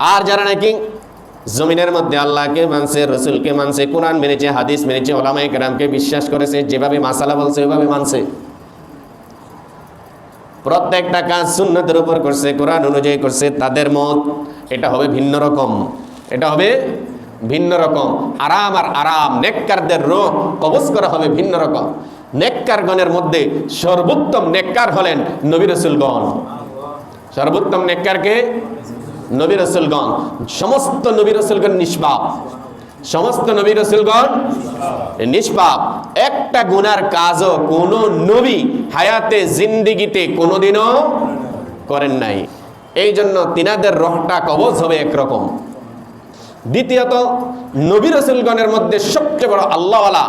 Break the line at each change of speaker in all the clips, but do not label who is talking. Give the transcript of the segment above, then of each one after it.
আর যারা নাকি জমিনের মধ্যে আল্লাহকে মানছে, রসুলকে মানছে, কোরআন মেনেছে, হাদিস মেনেছে ওলামাই কেরামকে বিশ্বাস করেছে, যেভাবে মাসালা বলছে, ওইভাবে মানছে। প্রত্যেকটা কাজ সুন্নতের উপর করছে, কোরআন অনুযায়ী করছে, তাদের মত এটা হবে ভিন্ন রকম। এটা হবে ভিন্ন রকম। আরাম আর আরাম, নেককারদের রোগ কবজ করা হবে ভিন্ন রকম। নেককারগণের মধ্যে সর্বোত্তম নেককার হলেন নবী রসুলগণ। সর্বোত্তম নেককারকে নবী রসুলগণ, সমস্ত নবী রসুলগণ নিষ্পাপ। সমস্ত নবী রসুলগণ নিষ্পাপ। একটা গুনার কাজও কোন নবী হায়াতে, জিন্দিগিতে কোনোদিনও করেন নাই। এই জন্য তিনাদের রহটা কবজ হবে একরকম। দ্বিতীয়ত, নবী রসুলগণের মধ্যে সবচেয়ে বড় আল্লাহওয়ালা,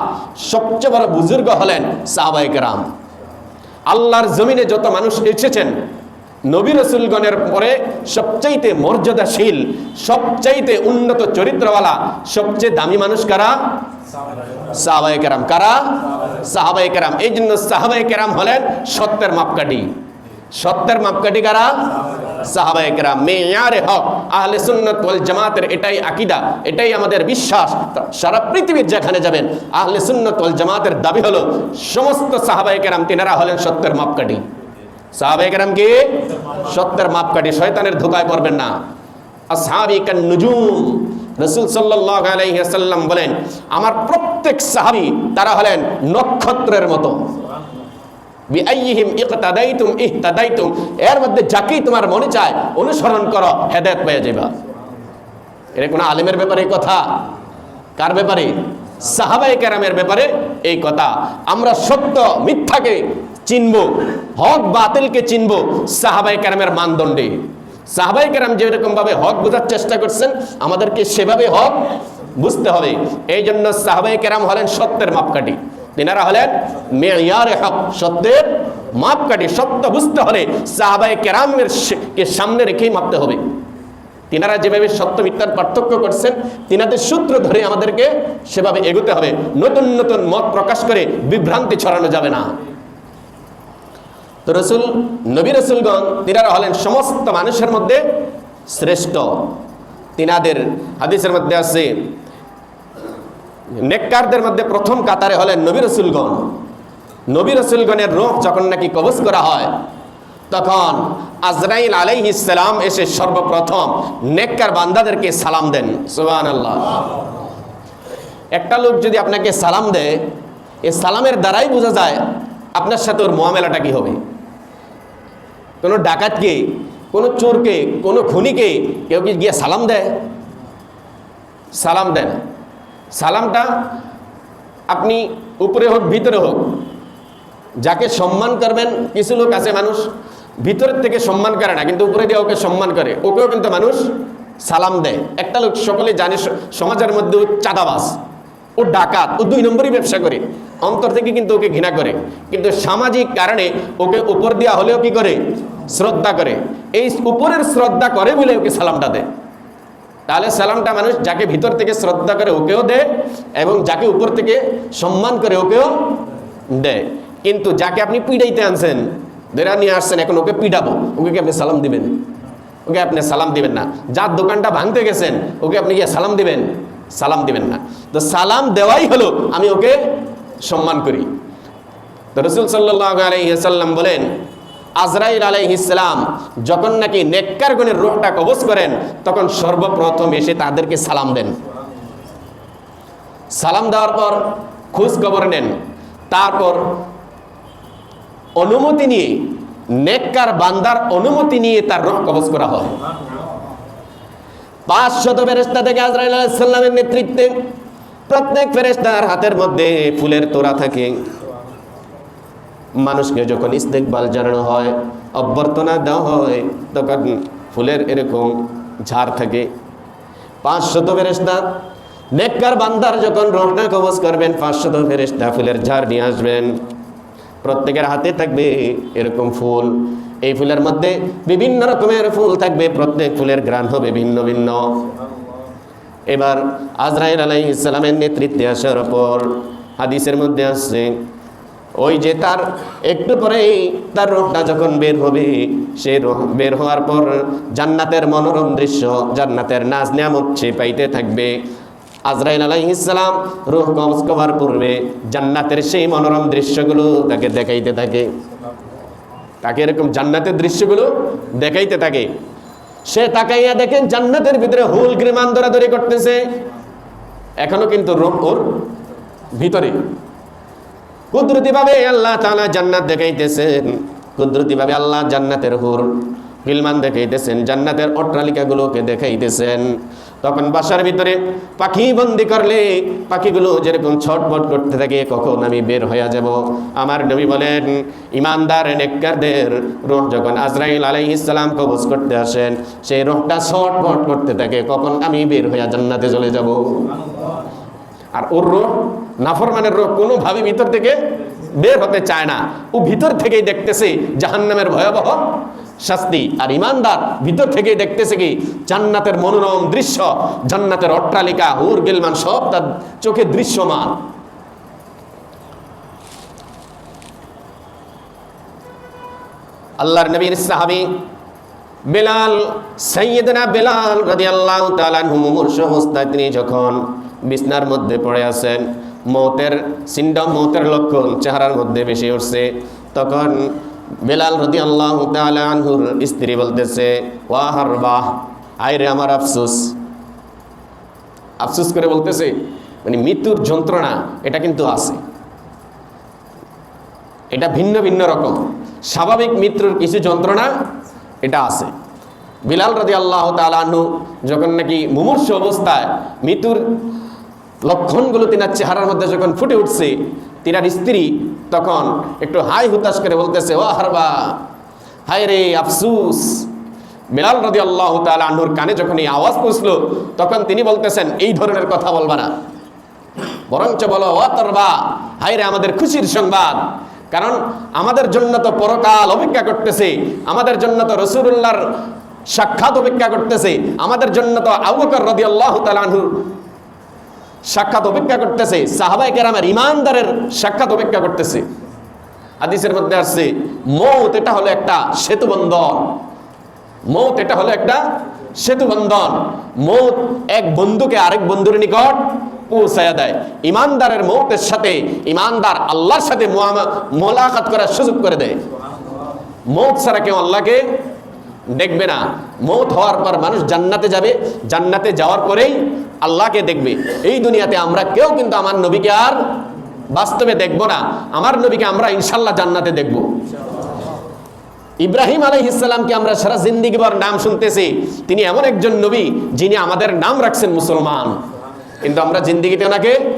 সবচেয়ে বড় বুজুর্গ হলেন সাহবাইকরাম আল্লাহর জমিনে যত মানুষ এসেছেন নবী রসুলগণের পরে সবচাইতে মর্যাদাশীল, সবচাইতে উন্নত চরিত্রওয়ালা, সবচেয়ে দামি মানুষ কারা? সাহাবাই কেরাম। কারা? সাহাবাই কেরাম। এই জন্য সাহাবাই কেরাম হলেন সত্যের মাপকাঠি। সত্যের মাপকাঠি কারা? সাহাবাই কেরাম। মেয়ারে হক। আহলে সুন্নত ওয়াল জামাতের এটাই আকিদা, এটাই আমাদের বিশ্বাস। সারা পৃথিবীর যেখানে যাবেন, আহলে সুন্নত ওয়াল জামাতের দাবি হলো, সমস্ত সাহাবাই কেরাম তিনারা হলেন সত্যের মাপকাঠি। সাহাবাই কেরাম কি? সত্যের মাপকাঠি, শয়তানের ধোকায় পড়বেন না। আসহাবিকান নুজুম, রসুল সাল্লাহ আলাইসাল্লাম বলেন, আমার প্রত্যেক সাহাবি তারা হলেন নক্ষত্রের মতো। এর মধ্যে যাকেই তোমার মনে চায়, অনুসরণ করো, হেদায়েত পেয়ে যাবা এটা কোনো আলেমের ব্যাপারে কথা? কার ব্যাপারে? সাহাবাই কেরামের ব্যাপারে এই কথা। আমরা সত্য, মিথ্যাকে চিনব, হক বাতিলকে চিনব সাহাবাই কেরামের মানদণ্ডে। সাহাবাই কেরাম যেরকম ভাবে হক বোঝার চেষ্টা করছেন, আমাদেরকে সেভাবে হক বুঝতে হবে। এই জন্য সাহাবাই কেরাম হলেন সত্যের মাপকাঠি। তিনারা হলেন মেয়ারে হক, সত্যের মাপকাঠি। সত্য বুঝতে হলে সাহাবাই কেরামের কে সামনে রেখেই মাপতে হবে। তিনারা যেভাবে সত্য মিথ্যার পার্থক্য করছেন, তিনাদের সূত্র ধরে আমাদেরকে সেভাবে এগোতে হবে। নতুন নতুন মত প্রকাশ করে বিভ্রান্তি ছড়ানো যাবে না। তো রসুল, নবী রসুলগণ, তিনারা হলেন সমস্ত মানুষের মধ্যে শ্রেষ্ঠ। তিনাদের হাদিসের মধ্যে আছে, নেককারদের মধ্যে প্রথম কাতারে হলেন নবী রসুলগণ। নবী রসুলগণের রোগ যখন নাকি কবজ করা হয়, তখন আজরাইল আলাইহিসালাম এসে সর্বপ্রথম নেককার বান্দাদেরকে সালাম দেন। সুবান আল্লাহ একটা লোক যদি আপনাকে সালাম দেয়, এ সালামের দ্বারাই বোঝা যায় আপনার সাথে ওর মোয়ামেলাটা কি হবে? কোনো ডাকাতকে, কোনো চোরকে, কোনো খুনিকে কেউ কি গিয়ে সালাম দেয়? সালাম দেন সালামটা আপনি উপরে হোক, ভিতরে হোক, যাকে সম্মান করবেন, কিছু লোক আছে মানুষ, ভিতরের থেকে সম্মান করে না, কিন্তু উপরে দিয়ে ওকে সম্মান করে, ওকেও কিন্তু মানুষ সালাম দেয়। একটা লোক সকলে জানে, সমাজের মধ্যে ও চাঁদাবাস ও ডাকাত, ও দুই নম্বরই ব্যবসা করে। অন্তর থেকে কিন্তু ওকে ঘৃণা করে। কিন্তু সামাজিক কারণে ওকে উপর দেওয়া হলেও কি করে? শ্রদ্ধা করে। এই উপরের শ্রদ্ধা করে বলে ওকে সালামটা দেয়। তাহলে সালামটা মানুষ যাকে ভিতর থেকে শ্রদ্ধা করে ওকেও দেয় এবং যাকে উপর থেকে সম্মান করে ওকেও দেয়। কিন্তু যাকে আপনি পিড়াইতে আনছেন, ধরে নিয়ে আসছেন, এখন ওকে পিডাবো, ওকে কি আপনি সালাম দিবেন? ওকে আপনি সালাম দিবেন না। যার দোকানটা ভাঙতে গেছেন, ওকে আপনি গিয়ে সালাম দিবেন। সালাম দিবেন না। তো সালাম দেওয়াই হলো, আমি ওকে সম্মান করি। রসুল সাল্লাহ বলেন, আজরাইল আলাইহিসালাম যখন নাকি নেককার গুণের রোগটা কবজ করেন, তখন সর্বপ্রথম এসে তাদেরকে সালাম দেন। সালাম দেওয়ার পর খোঁজ খবর নেন। তারপর অনুমতি নিয়ে, নেককার বান্দার অনুমতি নিয়ে তার রোগ কবজ করা হয়। পাঁচ শত ফেরেস্তা থেকে আজরাইল আলাইসাল্লামের নেতৃত্বে প্রত্যেক ফেরেস্তার হাতের মধ্যে ফুলের তোড়া থাকে। মানুষকে যখন ইস্তেকবাল জানানো হয়, অভ্যর্থনা দেওয়া হয়, তখন ফুলের এরকম ঝাড় থাকে। পাঁচশত ফেরেস্তা নেককার বান্দার যখন রোহনা কবজ করবেন, পাঁচশত ফেরেস্তা ফুলের ঝাড় নিয়ে আসবেন। প্রত্যেকের হাতে থাকবে এরকম ফুল। এই ফুলের মধ্যে বিভিন্ন রকমের ফুল থাকবে। প্রত্যেক ফুলের গ্রান হবে ভিন্ন ভিন্ন। এবার আজরাইল আলাই ইসলামের নেতৃত্বে আসার পর হাদিসের মধ্যে আসছে, ওই যে তার একটু পরেই তার রোগটা যখন বের হবে, সে রোগ বের হওয়ার পর জান্নাতের মনোরম দৃশ্য, জান্নাতের নাচ নিয়ামত সে পাইতে থাকবে। আজরাইল আলাইহিসসালাম রূহ কবজ করার পূর্বে জান্নাতের সেই মনোরম দৃশ্যগুলো তাকে দেখাইতে থাকে। তাকে এরকম জান্নাতের দৃশ্যগুলো দেখাইতে থাকে। সে তাকাইয়া দেখেন জান্নাতের ভিতরে হুল গ্রিমান দৌড়াদৌড়ি করতেছে। এখনও কিন্তু রোগ ওর ভিতরে। কুদরতিভাবে আল্লাহ তালা জান্নাত দেখাইতেছেন। কুদরতিভাবে আল্লাহ জান্নাতের হুর। গিলমান দেখাইতেছেন, জান্নাতের অট্টালিকাগুলোকে দেখাইতেছেন। তখন বাসার ভিতরে পাখি বন্দি করলে পাখিগুলো যেরকম ছটফট করতে থাকে, কখন আমি বের হয়ে যাব? আমার নবী বলেন, ইমানদার নেককারদের রোহ যখন আজরাইল আলাইহিস সালাম কবজ করতে আসেন সেই রোহটা ছটফট করতে থাকে, কখন আমি বের হয়ে জান্নাতে চলে যাব? আর ওর রোগ নাফরমানের রোগ কোনোভাবে ভিতর থেকে বের হতে চায় না। ও ভিতর থেকেই দেখতেছে জাহান্নামের ভয়াবহ শাস্তি আর ইমানদার ভিতর থেকে দেখতেছে কি, জান্নাতের মনোরম দৃশ্য, জান্নাতের অট্টালিকা, হুর, গেলমান, সব তার চোখে দৃশ্যমান। আল্লাহর নবীর সাহাবী বেলাল সৈয়দনা বেলাল রাদিয়াল্লাহু তাআলা আনহু মুমূর্ষ অবস্থায় তিনি যখন বিছনার মধ্যে পড়ে আছেন, মৌতের, সিন্ডম মৌতের লক্ষণ চেহারার মধ্যে বেশি উঠছে, তখন বেলাল রাদিয়াল্লাহু তাআলা আনহুর স্ত্রী বলতেছে, ওয়া হারবাহ আইরে আমার আফসোস। আফসোস করে বলতেছে মানে মৃত্যুর যন্ত্রণা, এটা কিন্তু আছে। এটা ভিন্ন ভিন্ন রকম। স্বাভাবিক মৃত্যুর কিছু যন্ত্রণা, এটা আছে। বিলাল রাজি আল্লাহ তালু যখন নাকি মুমূর্ষ অবস্থায় মৃত্যুর লক্ষণগুলো তিনার চেহারার মধ্যে যখন ফুটে উঠছে, তিনার স্ত্রী তখন একটু হাই হুতাশ করে বলতেছে, ও হারবা, হায় রে আফসুস। বিলাল রদি আল্লাহ তালুর কানে যখন এই আওয়াজ পৌঁছলো, তখন তিনি বলতেছেন, এই ধরনের কথা বলবা না। বরঞ্চ বলো অতর্বা হাইরে আমাদের খুশির সংবাদ। কারণ আমাদের জন্য তো পরকাল অপেক্ষা করতেছে, আমাদের জন্য তো রসুল্লাহর সাক্ষাৎ অপেক্ষা করতেছে, আমাদের জন্য তো আবুকর রদি আল্লাহ তালাহুর সাক্ষাৎ অপেক্ষা করতেছে। সাহাবাই কেরামের ইমানদারের সাক্ষাৎ অপেক্ষা করতেছে। হাদিসের মধ্যে আসছে, মৌত এটা হলো একটা সেতু বন্ধন মৌত এটা হলো একটা সেতু বন্ধন মৌত এক বন্ধুকে আরেক বন্ধুর নিকট পৌঁছায়া দেয়। ইমানদারের মৌতের সাথে ইমানদার আল্লাহর সাথে মোলাকাত করার সুযোগ করে দেয়। মৌত ছাড়া কেউ আল্লাহকে দেখবে না। মৌত হওয়ার পর মানুষ জান্নাতে যাবে। জান্নাতে যাওয়ার পরেই আল্লাহকে দেখবে। এই দুনিয়াতে আমরা কেউ কিন্তু আমার নবীকে আর বাস্তবে দেখব না। আমার নবীকে আমরা ইনশাল্লাহ জান্নাতে দেখব। ইব্রাহিম আলাই ইসলামকে আমরা সারা জিন্দিগিবার নাম শুনতেছি। তিনি এমন একজন নবী যিনি আমাদের নাম রাখছেন মুসলমান। কিন্তু আমরা জিন্দিগিতে ওনাকে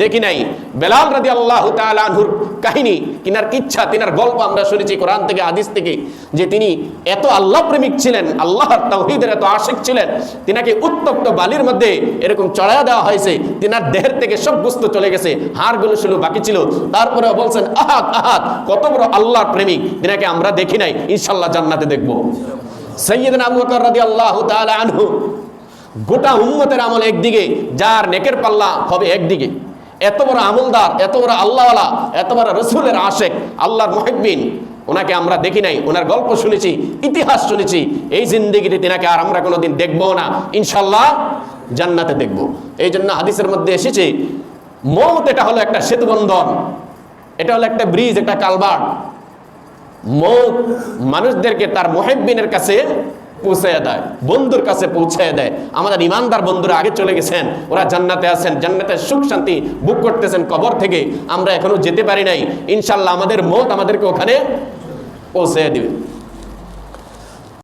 দেখি নাই। বেলাল রাদি আল্লাহ তালুর কাহিনী, তিনার ইচ্ছা তিনার গল্প আমরা শুনেছি কোরআন থেকে আদিস থেকে, যে তিনি এত আল্লাহ প্রেমিক ছিলেন, আল্লাহর তাওহীদের এত আশিক ছিলেন, তিনাকে উত্তপ্ত বালির মধ্যে এরকম চড়াইয়া দেওয়া হয়েছে, তিনার দেহের থেকে সব বস্তু চলে গেছে, হাড়গুলো ছিল, বাকি ছিল। তারপরে বলছেন আহাত আহাত কত বড় আল্লাহর প্রেমিক, তিনাকে আমরা দেখি নাই ইনশাল্লাহ জান্নাতে দেখব। সৈয়দিন আবু বকর রাদিয়াল্লাহু তাআলা আনহু, গোটা উম্মতের আমল একদিকে, যার নেকের পাল্লা হবে একদিকে। এত বড় আমলদার, এত বড় আল্লাহওয়ালা, এত বড় রসুলের আশেক, আল্লাহর মহিবিন ওনাকে আমরা দেখি নাই, ওনার গল্প শুনেছি, ইতিহাস শুনেছি। এই জিন্দিগিতে তিনাকে আর আমরা কোনোদিন দেখব না। ইনশাল্লাহ জান্নাতে দেখব। এই জন্য হাদিসের মধ্যে এসেছে, মৌত এটা হলো একটা সেতুবন্ধন, এটা হলো একটা ব্রিজ একটা কালবার মৌত মানুষদেরকে তার মোহেব্বিনের কাছে পৌঁছায় দেয়, বন্ধুর কাছে পৌঁছায় দেয়। আমাদের ইমানদার বন্ধুরা আগে চলে গেছেন, ওরা জান্নাতে আছেন জান্নাতের সুখ শান্তি বুক করতেছেন কবর থেকে। আমরা এখনও যেতে পারি নাই। ইনশাল্লাহ আমাদের মত আমাদেরকে ওখানে পৌঁছে দিবে।